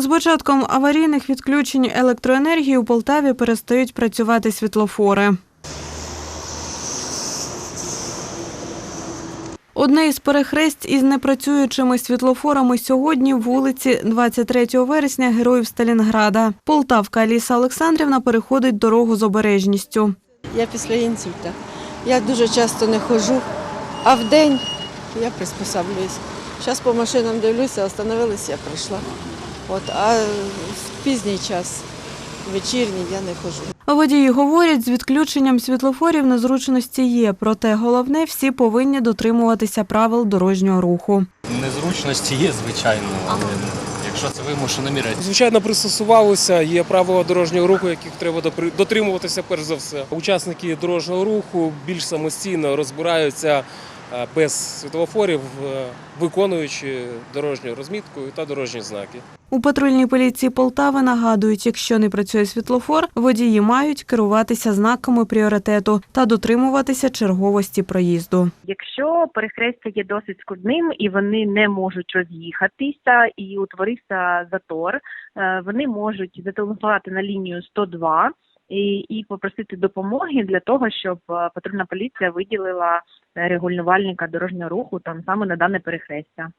З початком аварійних відключень електроенергії у Полтаві перестають працювати світлофори. Одне із перехресть із непрацюючими світлофорами сьогодні вулиці 23 вересня Героїв Сталінграда. Полтавка Аліса Олександрівна переходить дорогу з обережністю. Я після інсульта. Я дуже часто не ходжу, а в день я приспосаблююсь. Зараз по машинам дивлюся, остановилися, я прийшла. От, а в пізній час, вечірній, я не ходжу. Водії говорять, з відключенням світлофорів незручності є, проте головне всі повинні дотримуватися правил дорожнього руху. Незручності є, звичайно, але якщо це вимушена міра, Звичайно, пристосувалися. Є правила дорожнього руху, яких треба дотримуватися перш за все. Учасники дорожнього руху більш самостійно розбираються без світлофорів, е, виконуючи дорожню розмітку та дорожні знаки. У патрульній поліції Полтави нагадують, якщо не працює світлофор, водії мають керуватися знаками пріоритету та дотримуватися черговості проїзду. Якщо перехрестя є досить складним і вони не можуть роз'їхатися і утворився затор, е, вони можуть зателефонувати на лінію 102 і, і попросити допомоги для того, щоб е, патрульна поліція виділила е, регулювальника дорожнього руху там саме на дане перехрестя.